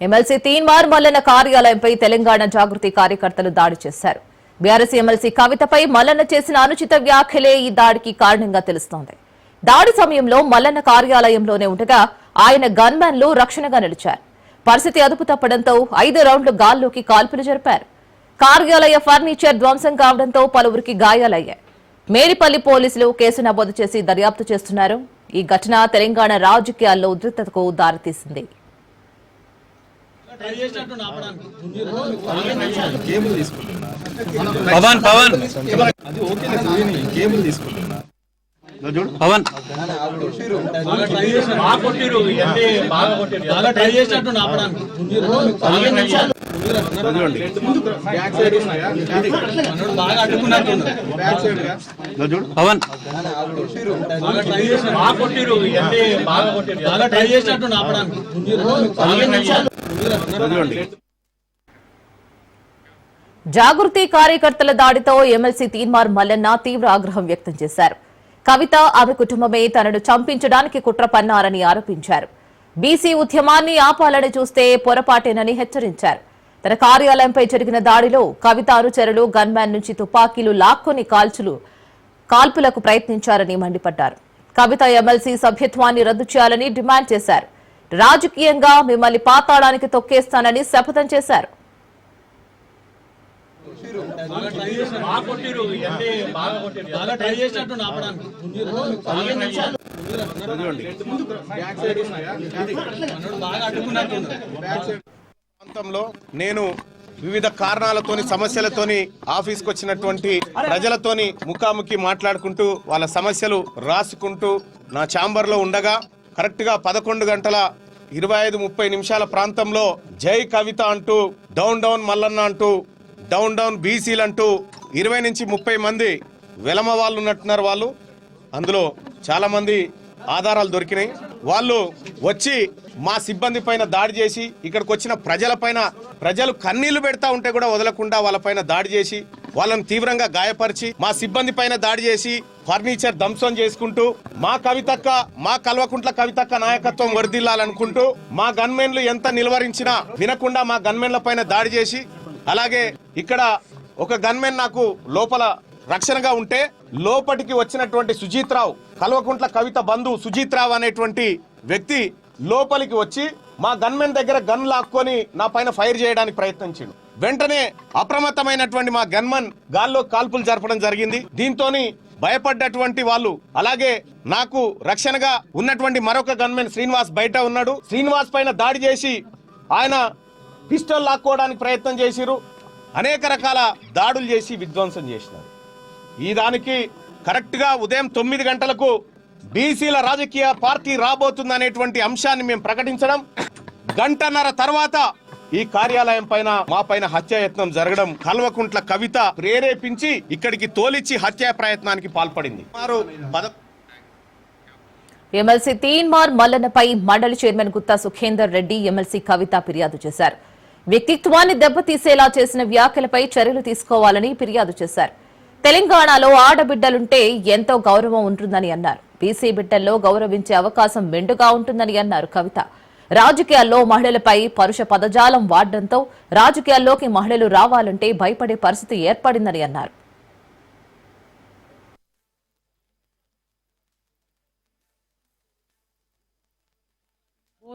MLC Teenmar Mallanna కార్యాలయంపై తెలంగాణ జాగృతి కార్యకర్తలు దాడి చేశారు. బీఆర్ఎస్ ఎమ్మెల్సీ కవితపై మల్లన్న చేసిన అనుచిత వ్యాఖ్యలే ఈ దాడికి కారణంగా తెలుస్తోంది. దాడి సమయంలో మల్లన్న కార్యాలయంలోనే ఉండగా ఆయన గన్మెన్లు రక్షణగా నిలిచారు. పరిస్థితి అదుపు తప్పడంతో ఐదు రౌండ్లు గాల్లోకి కాల్పులు జరిపారు. కార్యాలయ ఫర్నిచర్ ధ్వంసం కావడంతో పలువురికి గాయాలయ్యాయి. మేడిపల్లి పోలీసులు కేసు నమోదు చేసి దర్యాప్తు చేస్తున్నారు. ఈ ఘటన తెలంగాణ రాజకీయాల్లో ఉద్రిక్తతకు దారితీసింది పవన్ పవన్ పవన్ బాగా కొట్టిరు ఇవన్నీ బాగా కొట్టిరు బాగా ట్రై చేసినట్టు ఆపడానికి పవన్ బాగా కొట్టిరు బాగా ట్రై చేసినట్టు ఆపడానికి జాగృతి కార్యకర్తల దాడితో ఎమ్మెల్సీ తీన్మార్ మల్లన్న తీవ్ర ఆగ్రహం వ్యక్తం చేశారు. కవిత ఆమె కుటుంబమే తనను చంపించడానికి కుట్ర పన్నారని ఆరోపించారు. బీసీ ఉద్యమాన్ని ఆపాలని చూస్తే పొరపాటేనని హెచ్చరించారు. తన కార్యాలయంపై జరిగిన దాడిలో కవిత అనుచరులు గన్మ్యాన్ నుంచి తుపాకీలు లాక్కొని కాల్చులు కాల్పులకు ప్రయత్నించారని మండిపడ్డారు. కవిత ఎమ్మెల్సీ సభ్యత్వాన్ని రద్దు చేయాలని డిమాండ్ చేశారు. రాజకీయంగా మిమ్మల్ని పాతాళానికి తొక్కేస్తానని శపథం చేశారు. ప్రాంతంలో నేను వివిధ కారణాలతోని సమస్యలతోని ఆఫీస్కి వచ్చినటువంటి ప్రజలతోని ముఖాముఖి మాట్లాడుకుంటూ వాళ్ళ సమస్యలు రాసుకుంటూ నా ఛాంబర్లో ఉండగా కరెక్ట్గా పదకొండు గంటల ఇరవై ఐదు ముప్పై నిమిషాల ప్రాంతంలో జై కవిత అంటూ డౌన్ డౌన్ మల్లన్న అంటూ డౌన్ డౌన్ బీసీలు అంటూ ఇరవై నుంచి ముప్పై మంది వెలమ వాళ్ళు ఉన్నట్టున్నారు వాళ్ళు. అందులో చాలామంది ఆధారాలు దొరికినాయి. వాళ్ళు వచ్చి మా సిబ్బంది పైన దాడి చేసి ఇక్కడికి వచ్చిన ప్రజలపైన ప్రజలు కన్నీళ్ళు పెడతా ఉంటే కూడా వదలకుండా వాళ్ళపైన దాడి చేసి వాళ్ళని తీవ్రంగా గాయపరిచి మా సిబ్బంది పైన దాడి చేసి ఫర్నిచర్ ధ్వంసం చేసుకుంటూ మా కవితక్క మా కల్వకుంట్ల కవితక్క నాయకత్వం వరదిల్లాలనుకుంటూ మా గన్మెన్లు ఎంత నిలువరించినా వినకుండా మా గన్మెన్ల పైన దాడి చేసి అలాగే ఇక్కడ ఒక గన్మెన్ నాకు లోపల రక్షణగా ఉంటే లోపటికి వచ్చినటువంటి సుజీత్రావు కల్వకుంట్ల కవిత బంధు సుజీత్రావు అనేటువంటి వ్యక్తి లోపలికి వచ్చి మా గన్మెన్ దగ్గర గన్ లాక్కొని నా పైన ఫైర్ చేయడానికి ప్రయత్నించాడు. వెంటనే అప్రమత్తమైనటువంటి మా గన్మన్ గాల్లో కాల్పులు జరపడం జరిగింది. దీంతోని భయపడ్డటువంటి వాళ్ళు అలాగే నాకు రక్షణగా ఉన్నటువంటి మరొక గన్మెన్ శ్రీనివాస్ బయట ఉన్నాడు. శ్రీనివాస్ పైన దాడి చేసి ఆయన పిస్టల్ లాక్కోవడానికి ప్రయత్నం చేసిరు అనేక రకాల దాడులు చేసి విధ్వంసం చేసినారు. ఈ దానికి కరెక్ట్గా ఉదయం తొమ్మిది గంటలకు బీసీల రాజకీయ పార్టీ రాబోతుందనేటువంటి అంశాన్ని మేము ప్రకటించడం. గంటన్నర తర్వాత ఈ కార్యాలయం పైన మా పైన హత్యాయత్నం జరగడం కల్వకుంట్ల కవిత ప్రేరేపించి ఇక్కడికి తోలిచ్చి హత్యా ప్రయత్నానికి పాల్పడింది. ఎమ్మెల్సీ తీన్మార్ మల్లన్నపై మండలి చైర్మన్ గుత్తా సుఖేందర్ రెడ్డి ఎమ్మెల్సీ కవిత ఫిర్యాదు చేశారు. వ్యక్తిత్వాన్ని దెబ్బతీసేలా చేసిన వ్యాఖ్యలపై చర్యలు తీసుకోవాలని ఫిర్యాదు చేశారు. తెలంగాణలో ఆడబిడ్డలుంటే ఎంతో గౌరవం ఉంటుందని అన్నారు. బీసీ బిడ్డల్లో గౌరవించే అవకాశం మెండుగా ఉంటుందని అన్నారు కవిత. రాజకీయాల్లో మహిళలపై పరుష పదజాలం వాడడంతో రాజకీయాల్లోకి మహిళలు రావాలంటే భయపడే పరిస్థితి ఏర్పడిందని అన్నారు.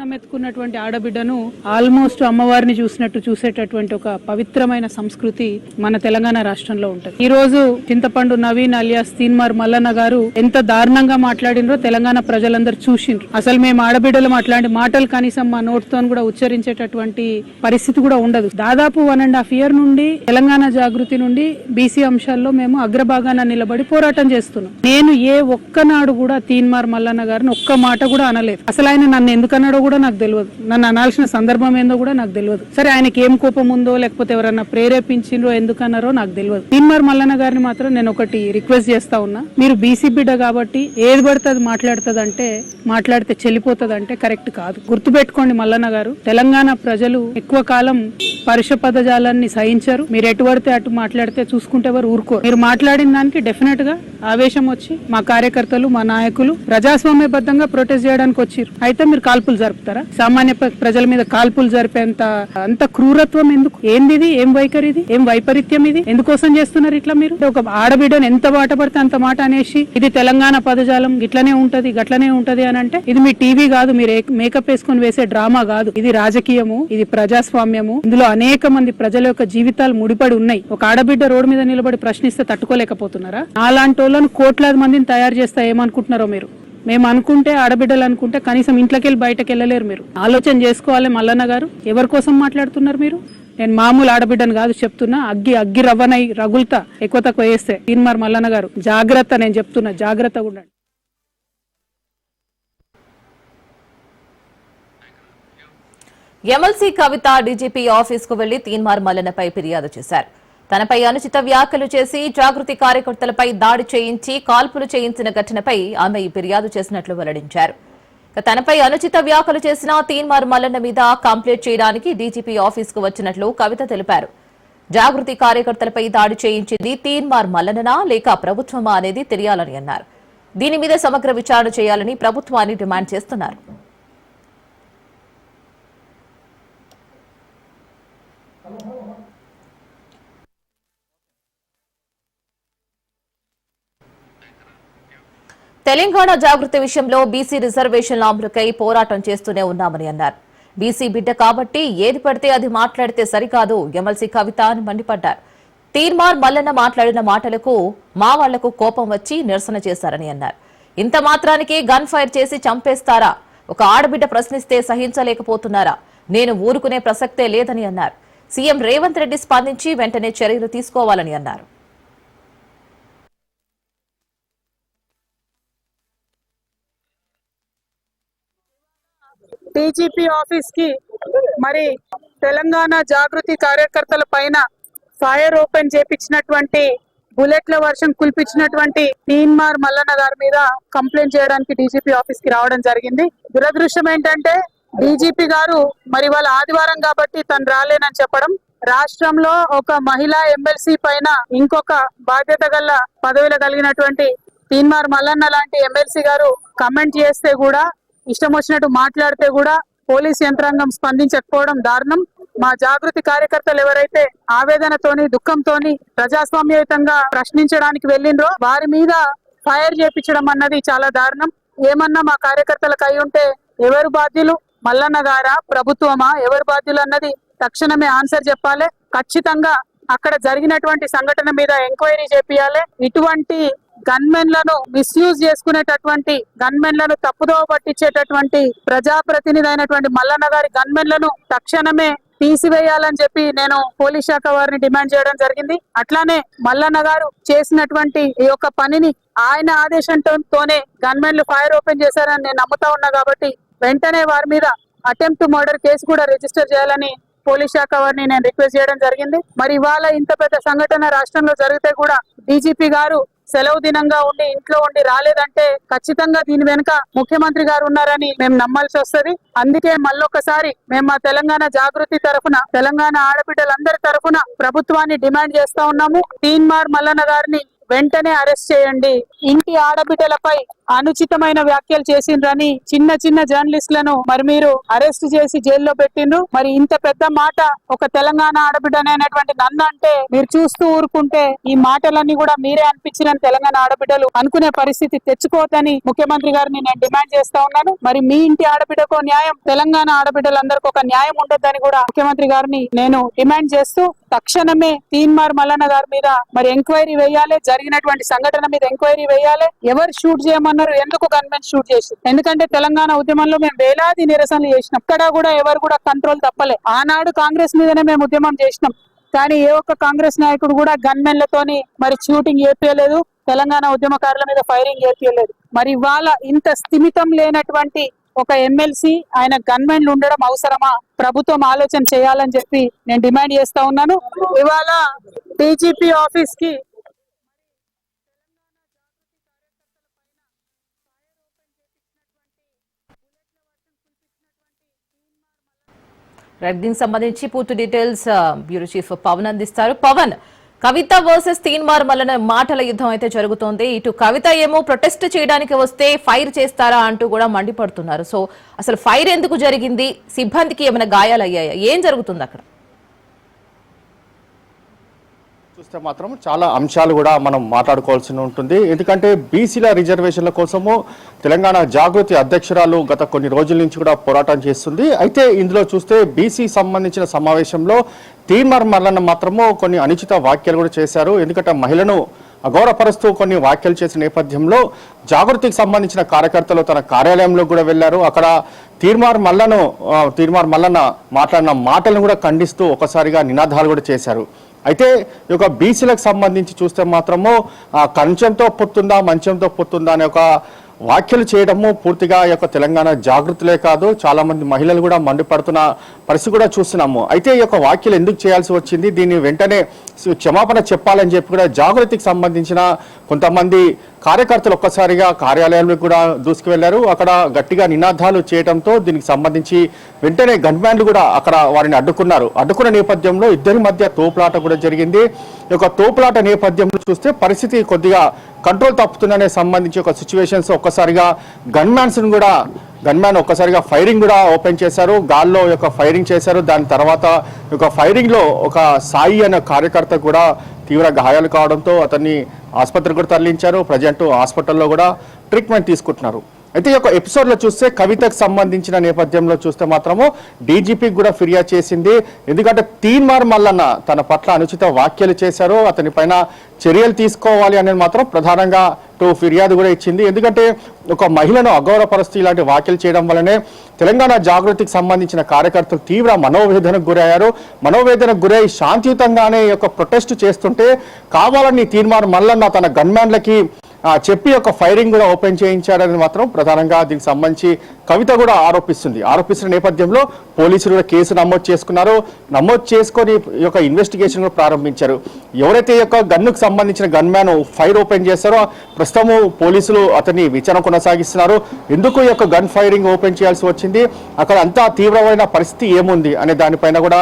ఎత్తుకున్నటువంటి ఆడబిడ్డను ఆల్మోస్ట్ అమ్మవారిని చూసినట్టు చూసేటటువంటి ఒక పవిత్రమైన సంస్కృతి మన తెలంగాణ రాష్ట్రంలో ఉంటుంది. ఈ రోజు చింతపండు నవీన్ అలియాస్ తీన్మార్ మల్లన్న గారు ఎంత దారుణంగా మాట్లాడినరో తెలంగాణ ప్రజలందరూ చూసిండ్రు. అసలు మేము ఆడబిడ్డలు అట్లాంటి మాటలు కనీసం మా నోటితో కూడా ఉచ్చరించేటటువంటి పరిస్థితి కూడా ఉండదు. దాదాపు వన్ అండ్ హాఫ్ ఇయర్ నుండి తెలంగాణ జాగృతి నుండి బీసీ అంశాల్లో మేము అగ్రభాగాన నిలబడి పోరాటం చేస్తున్నాం. నేను ఏ ఒక్కనాడు కూడా తీన్మార్ మల్లన్న గారిని ఒక్క మాట కూడా అనలేదు. అసలు ఆయన నన్ను ఎందుకన్నాడో కూడా నాకు తెలియదు. నన్ను అనాల్సిన సందర్భం ఏందో కూడా నాకు తెలియదు. సరే ఆయనకి ఏం కోపం ఉందో లేకపోతే ఎవరన్నా ప్రేరేపించిండ్రో ఎందుకన్నారో నాకు తెలియదు. తీన్మార్ మల్లన్న గారిని మాత్రం నేను ఒకటి రిక్వెస్ట్ చేస్తా ఉన్నా. మీరు బీసీ బిడ్డ కాబట్టి ఏది పడితే అది మాట్లాడుతుంది అంటే మాట్లాడితే చెల్లిపోతుంది అంటే కరెక్ట్ కాదు. గుర్తుపెట్టుకోండి మల్లన్న గారు తెలంగాణ ప్రజలు ఎక్కువ కాలం పరుష పదజాలాన్ని సహించరు. మీరు ఎటు పడితే అటు మాట్లాడితే చూసుకుంటే ఎవరు ఊరుకో మీరు మాట్లాడిన దానికి డెఫినెట్గా ఆవేశం వచ్చి మా కార్యకర్తలు మా నాయకులు ప్రజాస్వామ్యబద్ధంగా ప్రొటెస్ట్ చేయడానికి వచ్చారు. అయితే మీరు కాల్పులు చెప్తారా? సామాన్య ప్రజల మీద కాల్పులు జరిపేంత అంత క్రూరత్వం ఎందుకు? ఏంది ఇది ఏం వైఖరి ఇది? ఏం వైపరీత్యం ఇది? ఎందుకోసం చేస్తున్నారు ఇట్లా మీరు? ఒక ఆడబిడ్డను ఎంత మాట పడితే అంత మాట అనేసి ఇది తెలంగాణ పదజాలం ఇట్లనే ఉంటది గట్లనే ఉంటది అని అంటే ఇది మీ టీవీ కాదు మీరు మేకప్ వేసుకొని వేసే డ్రామా కాదు. ఇది రాజకీయము ఇది ప్రజాస్వామ్యము. ఇందులో అనేక మంది ప్రజల యొక్క జీవితాలు ముడిపడి ఉన్నాయి. ఒక ఆడబిడ్డ రోడ్డు మీద నిలబడి ప్రశ్నిస్తే తట్టుకోలేకపోతున్నారా? అలాంటి వాళ్ళను కోట్లాది మందిని తయారు చేస్తా ఏమనుకుంటున్నారో మీరు? మేము అనుకుంటే ఆడబిడ్డలు అనుకుంటే కనీసం ఇంట్లోకి వెళ్ళి బయటకు వెళ్ళలేరు మీరు. ఆలోచన చేసుకోవాలి మల్లన్న గారు. ఎవరి కోసం మాట్లాడుతున్నారు మీరు? నేను మామూలు ఆడబిడ్డను కాదు చెప్తున్నా అగ్గి అగ్గి రవ్వనై రగులుతా ఎక్కువ తక్కువ వేస్తే. తీన్మార్ మల్లన్న గారు జాగ్రత్త నేను చెప్తున్నా జాగ్రత్తగా ఉండండి. ఎమ్మెల్సీ కవిత డీజీపీ ఆఫీస్కు వెళ్ళి తీన్మార్ మల్లన్నపై ఫిర్యాదు చేశారు. తనపై అనుచిత వ్యాఖ్యలు చేసి జాగృతి కార్యకర్తలపై దాడి చేయించి కాల్పులు చేయించిన ఘటనపై ఆమె ఫిర్యాదు చేసినట్లు వెల్లడించారు. తనపై అనుచిత వ్యాఖ్యలు చేసిన తీన్మార్ మల్లన్న మీద కంప్లైంట్ చేయడానికి డీజీపీ ఆఫీస్కు వచ్చినట్లు కవిత తెలిపారు. జాగృతి కార్యకర్తలపై దాడి చేయించింది తీన్మార్ మల్లననా లేక ప్రభుత్వమా అనేది తెలియాలని అన్నారు. దీని మీద సమగ్ర విచారణ చేయాలని ప్రభుత్వాన్ని డిమాండ్ చేస్తున్నారు. తెలంగాణ జాగృతి విషయంలో బీసీ రిజర్వేషన్ల అమలుకై పోరాటం చేస్తూనే ఉన్నామని అన్నారు. బీసీ బిడ్డ కాబట్టి ఏది పడితే అది మాట్లాడితే సరికాదు ఎమ్మెల్సీ కవిత అని మండిపడ్డారు. తీర్మార్ మల్లన్న మాట్లాడిన మాటలకు మా వాళ్ళకు కోపం వచ్చి నిరసన చేశారని అన్నారు. ఇంత మాత్రానికి గన్ ఫైర్ చేసి చంపేస్తారా? ఒక ఆడబిడ్డ ప్రశ్నిస్తే సహించలేకపోతున్నారా? నేను ఊరుకునే ప్రసక్తే లేదని అన్నారు. సీఎం రేవంత్ రెడ్డి స్పందించి వెంటనే చర్యలు తీసుకోవాలని అన్నారు. డీజీపీ ఆఫీస్కి మరి తెలంగాణ జాగృతి కార్యకర్తల పైన ఫైర్ ఓపెన్ చేపించినటువంటి బుల్లెట్ల వర్షం కుల్పించినటువంటి తీన్మార్ మల్లన్న గారి మీద కంప్లైంట్ చేయడానికి డీజీపీ ఆఫీస్కి రావడం జరిగింది. దురదృష్టం ఏంటంటే డీజీపీ గారు మరి వాళ్ళ ఆదివారం కాబట్టి తను రాలేనని చెప్పడం. రాష్ట్రంలో ఒక మహిళా ఎమ్మెల్సీ పైన ఇంకొక బాధ్యత గల పదవిలో కలిగినటువంటి తీన్మార్ మల్లన్న లాంటి ఎమ్మెల్సీ గారు కమెంట్ చేస్తే కూడా ఇష్టం వచ్చినట్టు మాట్లాడితే కూడా పోలీస్ యంత్రాంగం స్పందించకపోవడం దారుణం. మా జాగృతి కార్యకర్తలు ఎవరైతే ఆవేదనతోని దుఃఖంతోని ప్రజాస్వామ్యయుతంగా ప్రశ్నించడానికి వెళ్ళిండ్రో వారి మీద ఫైర్ చేపించడం అన్నది చాలా దారుణం. ఏమన్నా మా కార్యకర్తలకు అయి ఉంటే ఎవరు బాధ్యులు? మల్లన్న గారా? ప్రభుత్వమా? ఎవరు బాధ్యులు అన్నది తక్షణమే ఆన్సర్ చెప్పాలి. ఖచ్చితంగా అక్కడ జరిగినటువంటి సంఘటన మీద ఎంక్వైరీ చేపియాలి. ఇటువంటి గన్మెన్లను మిస్యూజ్ చేసుకునేటటువంటి గన్మెన్లను తప్పుదోవ పట్టించేటటువంటి ప్రజాప్రతినిధి అయినటువంటి మల్లన్న గారి గన్మెన్లను తక్షణమే తీసివేయాలని చెప్పి నేను పోలీస్ శాఖ వారిని డిమాండ్ చేయడం జరిగింది. అట్లానే మల్లన్న గారు చేసినటువంటి ఈ యొక్క పనిని ఆయన ఆదేశంతోనే గన్మెన్లు ఫైర్ ఓపెన్ చేశారని నేను నమ్ముతా ఉన్నా కాబట్టి వెంటనే వారి మీద అటెంప్ట్ మర్డర్ కేసు కూడా రిజిస్టర్ చేయాలని పోలీస్ శాఖ వారిని నేను రిక్వెస్ట్ చేయడం జరిగింది. మరి ఇవాళ ఇంత పెద్ద సంఘటన రాష్ట్రంలో జరిగితే కూడా డీజీపీ గారు సెలవు దినంగా ఉండి ఇంట్లో ఉండి రాలేదంటే ఖచ్చితంగా దీని వెనుక ముఖ్యమంత్రి గారు ఉన్నారని మేము నమ్మాల్సి వస్తుంది. అందుకే మళ్ళొకసారి మేము మా తెలంగాణ జాగృతి తరఫున తెలంగాణ ఆడబిడ్డలందరి తరఫున ప్రభుత్వాన్ని డిమాండ్ చేస్తా ఉన్నాము. తీన్మార్ మల్లన్న గారిని వెంటనే అరెస్ట్ చేయండి. ఇంటి ఆడబిడ్డలపై అనుచితమైన వ్యాఖ్యలు చేసిండ్రని చిన్న చిన్న జర్నలిస్టులను మరి మీరు అరెస్ట్ చేసి జైల్లో పెట్టిండ్రు. మరి ఇంత పెద్ద మాట ఒక తెలంగాణ ఆడబిడ్డనైనటువంటి నన్ను అంటే మీరు చూస్తూ ఊరుకుంటే ఈ మాటలన్నీ కూడా మీరే అనిపించిన తెలంగాణ ఆడబిడ్డలు అనుకునే పరిస్థితి తెచ్చుకోవద్దని ముఖ్యమంత్రి గారిని నేను డిమాండ్ చేస్తా ఉన్నాను. మరి మీ ఇంటి ఆడబిడ్డకు న్యాయం తెలంగాణ ఆడబిడ్డలందరికీ ఒక న్యాయం ఉండొద్దని కూడా ముఖ్యమంత్రి గారిని నేను డిమాండ్ చేస్తూ తక్షణమే తీన్మార్ మల్లన్న గారి మీద మరి ఎంక్వైరీ వేయాలి. జరిగినటువంటి సంఘటన మీద ఎంక్వైరీ వేయాలి. ఎవరు షూట్ చేయమన్నారు ఎందుకు గన్మెన్ షూట్ చేసి? ఎందుకంటే తెలంగాణ ఉద్యమంలో మేము వేలాది నిరసనలు చేసినాం. ఇక్కడ కూడా ఎవరు కూడా కంట్రోల్ తప్పలే. ఆనాడు కాంగ్రెస్ మీదనే మేము ఉద్యమం చేసినాం. కానీ ఏ ఒక్క కాంగ్రెస్ నాయకుడు కూడా గన్మెన్లతోని మరి షూటింగ్ చేపించలేదు తెలంగాణ ఉద్యమకారుల మీద ఫైరింగ్ చేపించలేదు మరి ఇవాళ ఇంత స్థిమితం లేనటువంటి ఒక ఎమ్మెల్సీ ఆయన గన్మెన్లు ఉండడం అవసరమా? ప్రభుత్వం ఆలోచన చేయాలని చెప్పి నేను డిమాండ్ చేస్తా ఉన్నాను. ఇవాళ డీజీపీ ఆఫీస్కి రైట్ దీనికి సంబంధించి పూర్తి డీటెయిల్స్ బ్యూరో చీఫ్ పవన్ అందిస్తారు. పవన్ కవిత వర్సెస్ తీన్మార్ మల్లన మాటల యుద్ధం అయితే జరుగుతోంది. ఇటు కవిత ఏమో ప్రొటెస్ట్ చేయడానికి వస్తే ఫైర్ చేస్తారా అంటూ కూడా మండిపడుతున్నారు. సో అసలు ఫైర్ ఎందుకు జరిగింది? సిబ్బందికి ఏమైనా గాయాలయ్యాయా? ఏం జరుగుతుంది అక్కడ? చూస్తే మాత్రం చాలా అంశాలు కూడా మనం మాట్లాడుకోవాల్సి ఉంటుంది. ఎందుకంటే బీసీల రిజర్వేషన్ల కోసము తెలంగాణ జాగృతి అధ్యక్షురాలు గత కొన్ని రోజుల నుంచి కూడా పోరాటం చేస్తుంది. అయితే ఇందులో చూస్తే బీసీ సంబంధించిన సమావేశంలో తీర్మార్ మల్లన్న మాత్రము కొన్ని అనుచిత వ్యాఖ్యలు కూడా చేశారు. ఎందుకంటే మహిళను అగౌరవపరుస్తూ కొన్ని వ్యాఖ్యలు చేసిన నేపథ్యంలో జాగృతికి సంబంధించిన కార్యకర్తలు తన కార్యాలయంలో కూడా వెళ్ళారు. అక్కడ తీర్మార్ మల్లను తీర్మార్ మల్లన మాట్లాడిన మాటలను కూడా ఖండిస్తూ ఒకసారిగా నినాదాలు కూడా చేశారు. అయితే ఈ యొక్క బీసీలకు సంబంధించి చూస్తే మాత్రము కంచెంతో కంచంతో పొత్తుందా మంచంతో పొత్తుందా అనే ఒక వ్యాఖ్యలు చేయడము పూర్తిగా ఈ యొక్క తెలంగాణ జాగృతులే కాదు చాలా మంది మహిళలు కూడా మండిపడుతున్న పరిస్థితి కూడా చూస్తున్నాము. అయితే ఈ యొక్క వ్యాఖ్యలు ఎందుకు చేయాల్సి వచ్చింది? దీన్ని వెంటనే క్షమాపణ చెప్పాలని చెప్పి కూడా జాగృతికి సంబంధించిన కొంతమంది కార్యకర్తలు ఒక్కసారిగా కార్యాలయాలకు కూడా దూసుకువెళ్ళారు. అక్కడ గట్టిగా నినాదాలు చేయడంతో దీనికి సంబంధించి వెంటనే గన్మ్యాన్లు కూడా అక్కడ వారిని అడ్డుకున్నారు. అడ్డుకున్న నేపథ్యంలో ఇద్దరి మధ్య తోపులాట కూడా జరిగింది. ఒక తోపులాట నేపథ్యంలో చూస్తే పరిస్థితి కొద్దిగా కంట్రోల్ తప్పుతుందనే సంబంధించి ఒక సిచ్యువేషన్స్ ఒక్కసారిగా గన్మ్యాన్స్ కూడా గన్మ్యాన్ ఒక్కసారిగా ఫైరింగ్ కూడా ఓపెన్ చేశారు. గాల్లో యొక్క ఫైరింగ్ చేశారు. దాని తర్వాత యొక్క ఫైరింగ్లో ఒక సాయి అనే కార్యకర్త కూడా తీవ్ర గాయాలు కావడంతో అతన్ని ఆసుపత్రికి కూడా తరలించారు. ప్రజెంట్ హాస్పిటల్లో కూడా ట్రీట్మెంట్ తీసుకుంటున్నారు. అయితే ఈ యొక్క ఎపిసోడ్లో చూస్తే కవితకు సంబంధించిన నేపథ్యంలో చూస్తే మాత్రము డీజీపీకి కూడా ఫిర్యాదు చేసింది. ఎందుకంటే తీన్మార్ మల్లన్న తన పట్ల అనుచిత వ్యాఖ్యలు చేశారు. అతని పైన చర్యలు తీసుకోవాలి అనేది మాత్రం ప్రధానంగా టు ఫిర్యాదు కూడా ఇచ్చింది. ఎందుకంటే ఒక మహిళను అగౌరవపరుస్తూ ఇలాంటి వ్యాఖ్యలు చేయడం వల్లనే తెలంగాణ జాగృతికి సంబంధించిన కార్యకర్తలు తీవ్ర మనోవేదనకు గురయ్యారు. మనోవేదనకు గురై శాంతియుతంగానే ఒక యొక్క ప్రొటెస్ట్ చేస్తుంటే కావాలని తీర్మానం మల్లన్న తన గన్మ్యాన్లకి చెప్పి ఒక ఫైరింగ్ కూడా ఓపెన్ చేయించాడని మాత్రం ప్రధానంగా దీనికి సంబంధించి కవిత కూడా ఆరోపిస్తుంది. ఆరోపిస్తున్న నేపథ్యంలో పోలీసులు కూడా కేసు నమోదు చేసుకున్నారు. నమోదు చేసుకొని ఈ యొక్క ఇన్వెస్టిగేషన్ కూడా ప్రారంభించారు. ఎవరైతే ఈ యొక్క గన్నుకు సంబంధించిన గన్ మ్యాన్ ఫైర్ ఓపెన్ చేస్తారో ప్రస్తుతము పోలీసులు అతన్ని విచారణ కొనసాగిస్తున్నారు. ఎందుకు ఈ యొక్క గన్ ఫైరింగ్ ఓపెన్ చేయాల్సి వచ్చింది? అక్కడ అంతా తీవ్రమైన పరిస్థితి ఏముంది? అనే దానిపైన కూడా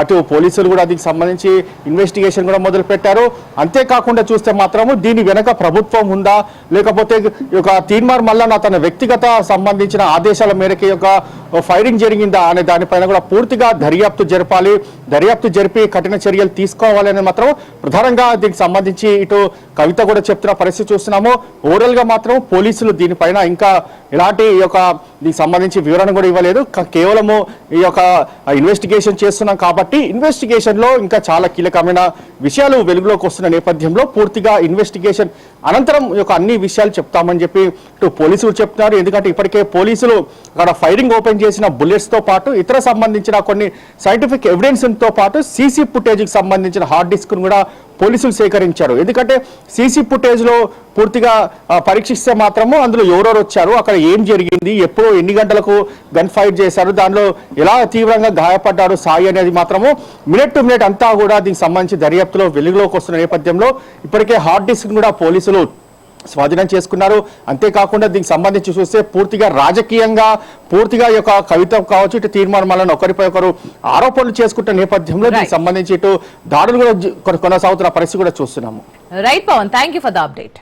అటు పోలీసులు కూడా దీనికి సంబంధించి ఇన్వెస్టిగేషన్ కూడా మొదలు పెట్టారు అంతేకాకుండా చూస్తే మాత్రము దీని వెనక ప్రభుత్వం ఉందా? లేకపోతే ఒక యొక్క తీర్మార్ మల్లన్న తన వ్యక్తిగత సంబంధించిన ఆదేశాల మేరకు యొక్క ఫైరింగ్ జరిగిందా అనే దానిపైన కూడా పూర్తిగా దర్యాప్తు జరపాలి. దర్యాప్తు జరిపి కఠిన చర్యలు తీసుకోవాలి అనేది మాత్రం ప్రధానంగా దీనికి సంబంధించి ఇటు కవిత కూడా చెప్తున్న పరిస్థితి చూస్తున్నాము. ఓవరాల్గా మాత్రం పోలీసులు దీనిపైన ఇంకా ఎలాంటి యొక్క దీనికి సంబంధించి వివరణ కూడా ఇవ్వలేదు. కేవలము ఈ యొక్క ఇన్వెస్టిగేషన్ చేస్తున్నాం కాబట్టి ఇన్వెస్టిగేషన్లో ఇంకా చాలా కీలకమైన విషయాలు వెలుగులోకి వస్తున్న నేపథ్యంలో పూర్తిగా ఇన్వెస్టిగేషన్ అనంతరం ఈ యొక్క అన్ని విషయాలు చెప్తామని చెప్పి ఇటు పోలీసులు చెప్తున్నారు. ఎందుకంటే ఇప్పటికే పోలీసులు అక్కడ ఫైరింగ్ ఓపెన్ చేసిన బుల్లెట్స్తో పాటు ఇతర సంబంధించిన కొన్ని సైంటిఫిక్ ఎవిడెన్స్తో పాటు సీసీ ఫుటేజ్కి సంబంధించిన హార్డ్ డిస్క్ను కూడా పోలీసులు సేకరించారు. ఎందుకంటే సీసీ ఫుటేజ్లో పూర్తిగా పరీక్షిస్తే మాత్రము అందులో ఎవరెవరు వచ్చారు అక్కడ ఏం జరిగింది ఎప్పుడు ఎన్ని గంటలకు గన్ ఫైట్ చేశారు దానిలో ఎలా తీవ్రంగా గాయపడ్డారు సాయి అనేది మాత్రము మినిట్ టు మినిట్ అంతా కూడా దీనికి సంబంధించి దర్యాప్తులో వెలుగులోకి వస్తున్న నేపథ్యంలో ఇప్పటికే హార్డ్ డిస్క్ కూడా పోలీసులు స్వాధీనం చేసుకున్నారు. అంతేకాకుండా దీనికి సంబంధించి చూస్తే పూర్తిగా రాజకీయంగా పూర్తిగా ఈ యొక్క కవిత కావచ్చు ఇటు తీర్మానాలను ఒకరిపై ఒకరు ఆరోపణలు చేసుకుంటున్న నేపథ్యంలో దీనికి. సంబంధించి ఇటు దాడులు కూడా కొనసాగుతున్న పరిస్థితి కూడా చూస్తున్నాము. Right Pavan thank you for the update